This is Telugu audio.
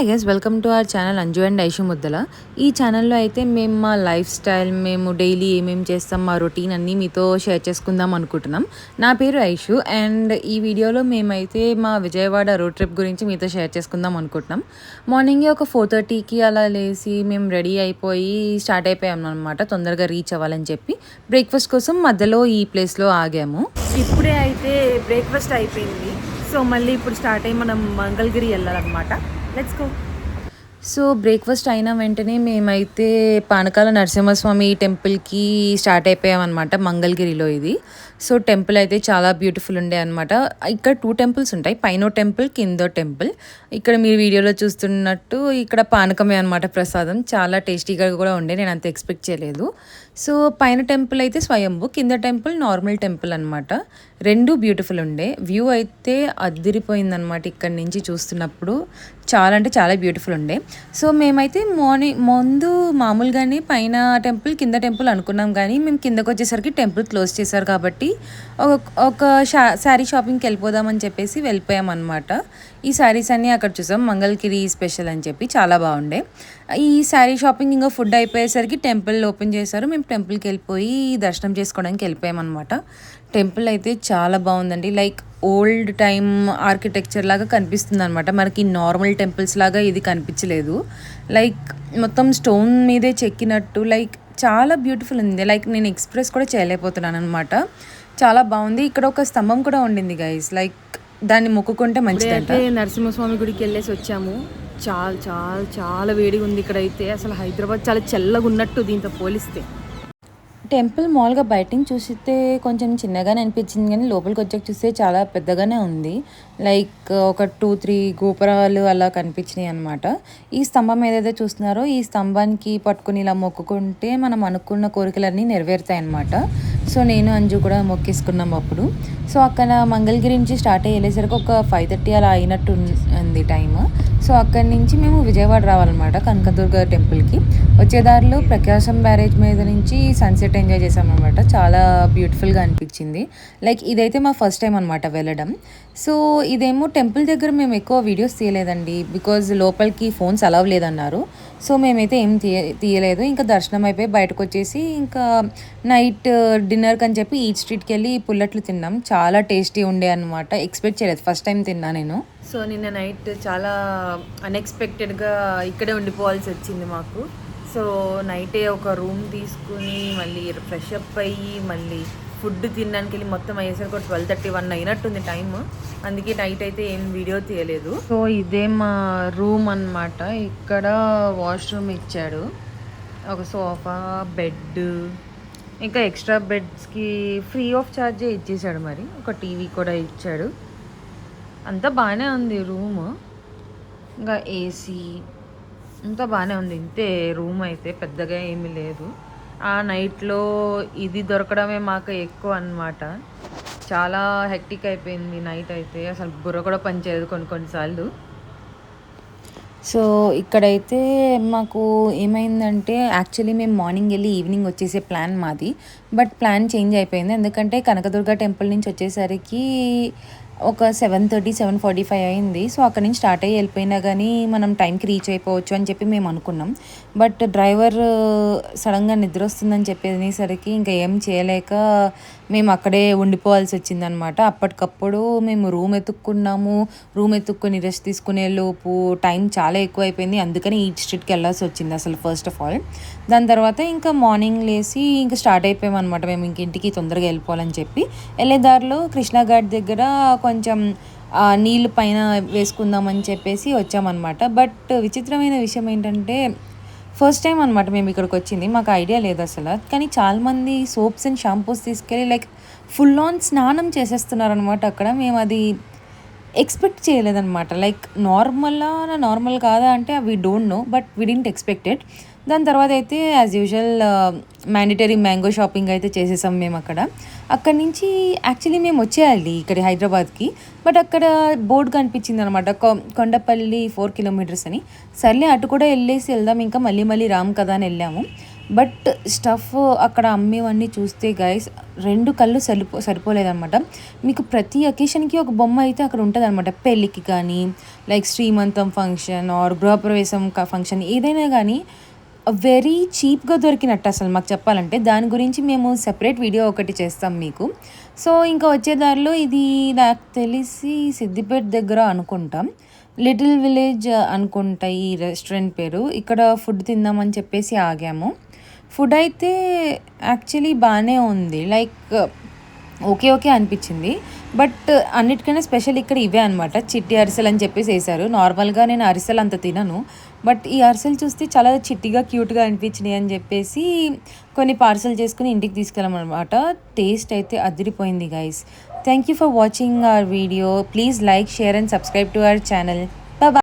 Hi guys welcome to our channel Anju and Aishu ముద్దల ఈ ఛానల్లో అయితే మేము మా లైఫ్ స్టైల్ మేము డైలీ ఏమేమి చేస్తాం మా రొటీన్ అన్నీ మీతో షేర్ చేసుకుందాం అనుకుంటున్నాం. నా పేరు ఐషు అండ్ ఈ వీడియోలో మేమైతే మా విజయవాడ రోడ్ ట్రిప్ గురించి మీతో షేర్ చేసుకుందాం అనుకుంటున్నాం. మార్నింగే ఒక ఫోర్ థర్టీకి అలా లేచి మేము రెడీ అయిపోయి స్టార్ట్ అయిపోయాం అనమాట తొందరగా రీచ్ అవ్వాలని చెప్పి. బ్రేక్ఫాస్ట్ కోసం మధ్యలో ఈ ప్లేస్లో ఆగాము. ఇప్పుడే అయితే బ్రేక్ఫాస్ట్ అయిపోయింది. సో మళ్ళీ ఇప్పుడు స్టార్ట్ అయ్యి మనం మంగళగిరి వెళ్ళాలన్నమాట. Let's go. సో బ్రేక్ఫాస్ట్ అయిన వెంటనే మేమైతే పానకాల నరసింహస్వామి టెంపుల్కి స్టార్ట్ అయిపోయామన్నమాట మంగళగిరిలో ఇది. సో టెంపుల్ అయితే చాలా బ్యూటిఫుల్ ఉండే అనమాట ఇక్కడ టూ టెంపుల్స్ ఉంటాయి పైన టెంపుల్ కిందో టెంపుల్. ఇక్కడ మీరు వీడియోలో చూస్తున్నట్టు ఇక్కడ పానకమే అనమాట ప్రసాదం. చాలా టేస్టీగా కూడా ఉండే నేను అంత ఎక్స్పెక్ట్ చేయలేదు. సో పైన టెంపుల్ అయితే స్వయంభు కింద టెంపుల్ నార్మల్ టెంపుల్ అనమాట రెండు బ్యూటిఫుల్ ఉండే. వ్యూ అయితే అద్దిరిపోయిందనమాట ఇక్కడ నుంచి చూస్తున్నప్పుడు. చాలా అంటే చాలా బ్యూటిఫుల్ ఉండే. సో మేమైతే మార్నింగ్ ముందు మామూలుగానే పైన టెంపుల్ కింద టెంపుల్ అనుకున్నాం కానీ మేము కిందకు వచ్చేసరికి టెంపుల్ క్లోజ్ చేశారు కాబట్టి ఒక ఒక షా శారీ షాపింగ్కి వెళ్ళిపోదామని చెప్పేసి వెళ్ళిపోయాం అనమాట ఈ శారీస్ అన్నీ అక్కడ చూసాం. మంగళగిరి స్పెషల్ అని చెప్పి చాలా బాగుండే. ఈ శారీ షాపింగ్ ఇంకా ఫుడ్ అయిపోయేసరికి టెంపుల్ ఓపెన్ చేశారు. మేము టెంపుల్కి వెళ్ళిపోయి దర్శనం చేసుకోవడానికి వెళ్ళిపోయామన్నమాట. టెంపుల్ అయితే చాలా బాగుందండి. లైక్ ఓల్డ్ టైమ్ ఆర్కిటెక్చర్ లాగా కనిపిస్తుంది అనమాట మనకి నార్మల్ టెంపుల్స్ లాగా ఇది కనిపించలేదు. లైక్ మొత్తం స్టోన్ మీదే చెక్కినట్టు లైక్ చాలా బ్యూటిఫుల్ ఉంది. లైక్ నేను ఎక్స్ప్రెస్ కూడా చేయలేకపోతున్నాను అనమాట చాలా బాగుంది. ఇక్కడ ఒక స్తంభం కూడా ఉండింది గైస్ లైక్ దాన్ని మొక్కుకుంటే మంచిదంట. నరసింహస్వామి గుడికి వెళ్ళేసి వచ్చాము. చాలా చాలా చాలా వేడిగా ఉంది ఇక్కడ అయితే అసలు హైదరాబాద్ చాలా చల్లగా ఉన్నట్టు దీంతో పోలిస్తే. టెంపుల్ మామూలుగా బయట నుంచి చూస్తే కొంచెం చిన్నగానే అనిపించింది కానీ లోపలికి వచ్చాక చూస్తే చాలా పెద్దగానే ఉంది. లైక్ ఒక టూ త్రీ గోపురాలు అలా కనిపించినాయి అనమాట ఈ స్తంభం ఏదైతే చూస్తున్నారో ఈ స్తంభానికి పట్టుకుని ఇలా మొక్కుకుంటే మనం అనుకున్న కోరికలన్నీ నెరవేరుతాయి అనమాట సో నేను అంజు కూడా మొక్కేసుకున్నాం అప్పుడు. సో అక్కడ మంగళగిరి నుంచి స్టార్ట్ అయ్యేసరికి ఒక ఫైవ్ థర్టీ అలా అయినట్టు ఉంది టైం సో అక్కడి నుంచి మేము విజయవాడ రావాలన్నమాట కనకదుర్గ టెంపుల్కి. వచ్చేదారిలో ప్రకాశం బ్యారేజ్ మీద నుంచి సన్సెట్ ఎంజాయ్ చేసామన్నమాట. చాలా బ్యూటిఫుల్గా అనిపించింది. లైక్ ఇదైతే మా ఫస్ట్ టైం అనమాట వెళ్ళడం. సో ఇదేమో టెంపుల్ దగ్గర మేము ఎక్కువ వీడియోస్ తీయలేదండి బికాజ్ లోపలికి ఫోన్స్ అలవ్ లేదన్నారు. సో మేమైతే ఏం తీయ తీయలేదు. ఇంకా దర్శనం అయిపోయి బయటకు వచ్చేసి ఇంకా నైట్ డిన్నర్కి అని చెప్పి ఈ స్ట్రీట్కి వెళ్ళి పుల్లట్లు తిన్నాం. చాలా టేస్టీ ఉండే అనమాట ఎక్స్పెక్ట్ చేయలేదు. ఫస్ట్ టైం తిన్నా నేను. సో నిన్న నైట్ చాలా అన్ఎక్స్పెక్టెడ్గా ఇక్కడే ఉండిపోవాల్సి వచ్చింది మాకు. సో నైటే ఒక రూమ్ తీసుకుని మళ్ళీ ఫ్రెష్ అప్ అయ్యి మళ్ళీ ఫుడ్ తినడానికి వెళ్ళి మొత్తం అయ్యేసరికి ఒక ట్వెల్వ్ థర్టీ వన్ అయినట్టుంది టైమ్. అందుకే నైట్ అయితే ఏం వీడియో తీయలేదు. సో ఇదే మా రూమ్ అన్నమాట. ఇక్కడ వాష్రూమ్ ఇచ్చాడు. ఒక సోఫా బెడ్ ఇంకా ఎక్స్ట్రా బెడ్స్కి ఫ్రీ ఆఫ్ ఛార్జే ఇచ్చేసాడు మరి. ఒక టీవీ కూడా ఇచ్చాడు. అంతా బాగానే ఉంది రూమ్. ఇంకా ఏసీ అంతా బాగానే ఉంది. ఇంతే రూమ్ అయితే పెద్దగా ఏమీ లేదు. ఆ నైట్లో ఇది దొరకడమే మాకు ఎక్కువ అన్నమాట. చాలా హెక్టిక్ అయిపోయింది నైట్ అయితే. అసలు బుర్ర కూడా పనిచేయదు కొన్ని కొన్నిసార్లు. సో ఇక్కడైతే మాకు ఏమైందంటే యాక్చువల్లీ మేము మార్నింగ్ వెళ్ళి ఈవినింగ్ వచ్చేసే ప్లాన్ మాది. బట్ ప్లాన్ చేంజ్ అయిపోయింది. ఎందుకంటే కనకదుర్గ టెంపుల్ నుంచి వచ్చేసరికి ఒక seven thirty seven forty five అయింది. సో అక్కడ నుంచి స్టార్ట్ అయ్యి వెళ్ళిపోయినా కానీ మనం టైంకి రీచ్ అయిపోవచ్చు అని చెప్పి మేము అనుకున్నాం. బట్ డ్రైవర్ సడన్గా నిద్ర వస్తుందని చెప్పేసరికి ఇంకా ఏం చేయలేక మేము అక్కడే ఉండిపోవాల్సి వచ్చిందనమాట. అప్పటికప్పుడు మేము రూమ్ ఎత్తుక్కున్నాము. రూమ్ ఎత్తుక్కుని రెస్ట్ తీసుకునే లోపు టైం చాలా ఎక్కువ అయిపోయింది అందుకని ఈ స్ట్రీట్కి వెళ్ళాల్సి వచ్చింది అసలు ఫస్ట్ ఆఫ్ ఆల్ దాని తర్వాత ఇంకా మార్నింగ్ లేసి ఇంకా స్టార్ట్ అయిపోయామన్నమాట మేము ఇంక ఇంటికి తొందరగా వెళ్ళిపోవాలని చెప్పి వెళ్ళే దారిలో కృష్ణాఘాట్ దగ్గర కొంచెం నీళ్ళు పైన వేసుకుందామని చెప్పేసి వచ్చామన్నమాట బట్ విచిత్రమైన విషయం ఏంటంటే ఫస్ట్ టైం అనమాట మేము ఇక్కడికి వచ్చింది. మాకు ఐడియా లేదు అసలు. కానీ చాలామంది సోప్స్ అండ్ షాంపూస్ తీసుకెళ్ళి లైక్ ఫుల్ ఆన్ స్నానం చేసేస్తున్నారనమాట అక్కడ. మేము అది ఎక్స్పెక్ట్ చేయలేదన్నమాట. లైక్ నార్మల్లా నార్మల్ కాదా అంటే we don't know but we didn't expected దాని తర్వాత అయితే as usual mandatory mango shopping అయితే చేసేసాం మేము అక్కడ. అక్కడి నుంచి యాక్చువల్లీ మేము వచ్చేయాలి ఇక్కడ హైదరాబాద్కి. బట్ అక్కడ బోర్డు కనిపించింది అనమాట కొండపల్లి ఫోర్ కిలోమీటర్స్ అని. సర్లే అటు కూడా వెళ్ళేసి వెళ్దాం. ఇంకా మళ్ళీ మళ్ళీ రామ్ కదా అని వెళ్ళాము. బట్ స్టఫ్ అక్కడ అమ్మేవన్నీ చూస్తే గైస్ రెండు కళ్ళు సరిపో సరిపోలేదన్నమాట. మీకు ప్రతి అకేషన్కి ఒక బొమ్మ అయితే అక్కడ ఉంటుంది అనమాట పెళ్ళికి కానీ లైక్ శ్రీమంతం ఫంక్షన్ ఆర్ గృహప్రవేశం ఫంక్షన్ ఏదైనా కానీ వెరీ చీప్గా దొరికినట్టు అసలు మాకు చెప్పాలంటే. దాని గురించి మేము సెపరేట్ వీడియో ఒకటి చేస్తాం మీకు. సో ఇంకా వచ్చే దారిలో ఇది నాకు తెలిసి సిద్దిపేట దగ్గర అనుకుంటాం. లిటిల్ విలేజ్ అనుకుంటా ఈ రెస్టారెంట్ పేరు. ఇక్కడ ఫుడ్ తిందామని చెప్పేసి ఆగాము. ఫుడ్ అయితే యాక్చువల్లీ బాగానే ఉంది. లైక్ ఓకే ఓకే అనిపించింది. బట్ అన్నిటికన్నా స్పెషల్ ఇక్కడ ఇవే అనమాట చిట్టి అరిసెలు అని చెప్పేసి వేశారు. నార్మల్గా నేను అరిసెలు అంత తినను. బట్ ఈ అరిసెలు చూస్తే చాలా చిట్టిగా క్యూట్గా అనిపించినాయి అని చెప్పేసి కొన్ని పార్సల్ చేసుకుని ఇంటికి తీసుకెళ్ళామన్నమాట. టేస్ట్ అయితే అదిరిపోయింది guys thank you for watching our video please like share and subscribe to our channel